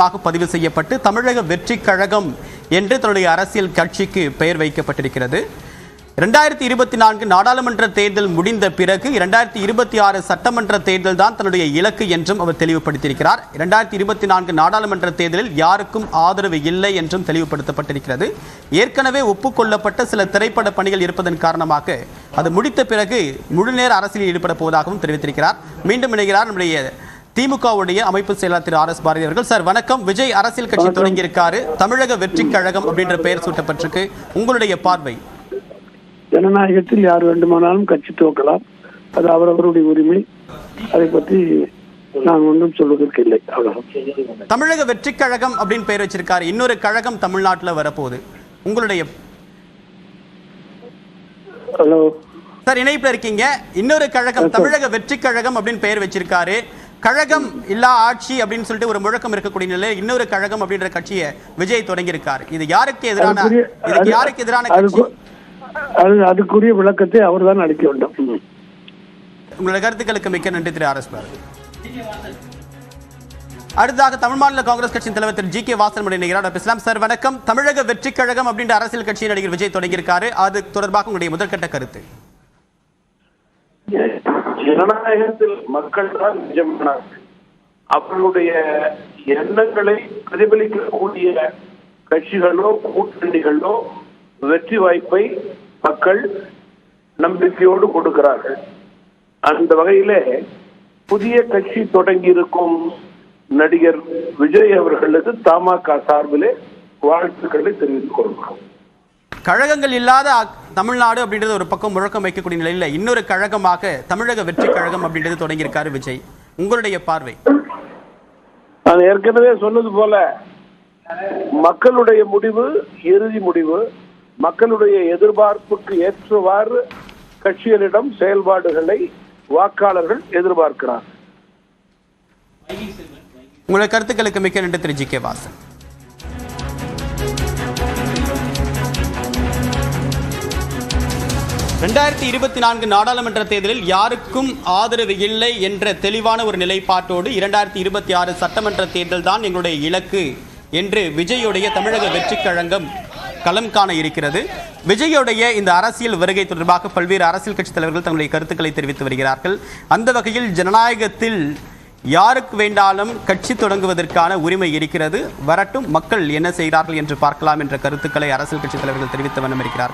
மாக பதிவு செய்யப்பட்டு தமிழக வெற்றி கழகம் என்று தன்னுடைய அரசியல் கட்சிக்கு பெயர் வைக்கப்பட்டிருக்கிறது. இரண்டாயிரத்தி இருபத்தி நான்கு நாடாளுமன்ற தேர்தல் முடிந்த பிறகு இரண்டாயிரத்தி இருபத்தி ஆறு சட்டமன்ற தேர்தல் தான் தன்னுடைய இலக்கு என்றும் அவர் தெளிவுபடுத்தியிருக்கிறார். இரண்டாயிரத்தி இருபத்தி நான்கு நாடாளுமன்ற தேர்தலில் யாருக்கும் ஆதரவு இல்லை என்றும் தெளிவுபடுத்தப்பட்டிருக்கிறது. ஏற்கனவே ஒப்புக்கொள்ளப்பட்ட சில திரைப்பட பணிகள் இருப்பதன் காரணமாக அது முடித்த பிறகு முழுநேர அரசியலில் ஈடுபட போவதாகவும் தெரிவித்திருக்கிறார். மீண்டும் இணைகிறார் நம்முடைய திமுகவுடைய அமைப்பு செயலாளர் திரு ஆர் எஸ் பாரதி அவர்கள். சார் வணக்கம். விஜய் அரசியல் கட்சி தொடங்கியிருக்காரு. தமிழக வெற்றி கழகம் அப்படின்ற பெயர் சூட்டப்பட்டிருக்கு. உங்களுடைய பார்வை? ஜனநாயகத்தில் யார் வேண்டுமானாலும் கட்சி துவக்கலாம். அது அவரவருடைய உரிமை. அதை பற்றி நான் ஒன்றும் சொல்வதற்கு இல்லை. அவ்வளவு தமிழக வெற்றி கழகம் அப்படின்னு பெயர் வச்சிருக்காரு. இன்னொரு கழகம் தமிழ்நாட்டுல வரப்போகுது. உங்களுடைய ஹலோ. சார் இணைப்புல இருக்கீங்க. இன்னொரு கழகம் தமிழக வெற்றி கழகம் அப்படின்னு பெயர் வச்சிருக்காரு. கழகம் இல்லா ஆட்சி அப்படின்னு சொல்லிட்டு ஒரு முழக்கம் இருக்கக்கூடிய நிலையில் இன்னொரு கழகம் அப்படின்ற கட்சியை விஜய் தொடங்கியிருக்காரு. இது யாருக்கு எதிரான இதுக்கு யாருக்கு எதிரான கட்சி? அதுக்குரிய விளக்கத்தை அவர்தான் அளிக்க வேண்டும். ம். உங்களுடைய கருத்துக்களுக்கு மிக்க நன்றி திரு ஆர் எஸ் பாரதி அடுத்ததாக தமிழ் மாநில காங்கிரஸ் கட்சியின் தலைவர் திரு ஜி கே வாசன் நிகழ்ச்சியோட பேசலாம் சார் வணக்கம். தமிழக வெற்றி கழகம் அப்படின்ற அரசியல் கட்சியை நடிகர் விஜய் தொடங்கியிருக்காரு. அது தொடர்பாக உங்களுடைய முதற்கட்ட கருத்து. ஜனநாயகத்தில் மக்கள் தான் நிஜமானார்கள். அவர்களுடைய எண்ணங்களை பிரதிபலிக்கக்கூடிய கட்சிகளோ கூட்டணிகளோ வெற்றி வாய்ப்பை மக்கள் நம்பிக்கையோடு கொடுக்கிறார்கள். அந்த வகையிலே புதிய கட்சி தொடங்கி இருக்கும் நடிகர் விஜய் அவர்களுக்கு தமாக சார்பிலே வாழ்த்துக்களை தெரிவித்துக் கொள்கிறோம். கழகங்கள் இல்லாத தமிழ்நாடு அப்படின்றது ஒரு பக்கம் முழக்கம் வைக்கக்கூடிய நிலையில் இன்னொரு கழகமாக தமிழக வெற்றி கழகம் அப்படின்றது தொடங்கியிருக்காரு விஜய். உங்களுடைய பார்வை? நான் ஏற்கனவே சொன்னது போல மக்களுடைய முடிவு இறுதி முடிவு மக்களுடைய எதிர்பார்ப்புக்கு ஏற்றவாறு கட்சிகளிடம் செயல்பாடுகளை வாக்காளர்கள் எதிர்பார்க்கிறார் உங்களுடைய கருத்துக்களுக்கு மிக்க நன்றி திரு ஜி கே வாசன். ரெண்டாயிரத்தி இருபத்தி நான்கு நாடாளுமன்ற தேர்தலில் யாருக்கும் ஆதரவு இல்லை என்ற தெளிவான ஒரு நிலைப்பாட்டோடு இரண்டாயிரத்தி இருபத்தி ஆறு சட்டமன்ற தேர்தல் தான் எங்களுடைய இலக்கு என்று விஜயுடைய தமிழக வெற்றி கழகம் களம் காண இருக்கிறது. விஜயுடைய இந்த அரசியல் வருகை தொடர்பாக பல்வேறு அரசியல் கட்சித் தலைவர்கள் தங்களுடைய கருத்துக்களை தெரிவித்து வருகிறார்கள். அந்த வகையில் ஜனநாயகத்தில் யாருக்கு வேண்டாலும் கட்சி தொடங்குவதற்கான உரிமை இருக்கிறது. வரட்டும் மக்கள் என்ன செய்கிறார்கள் என்று பார்க்கலாம் என்ற கருத்துக்களை அரசியல் கட்சி தலைவர்கள் தெரிவித்த வண்ணம் இருக்கிறார்கள்.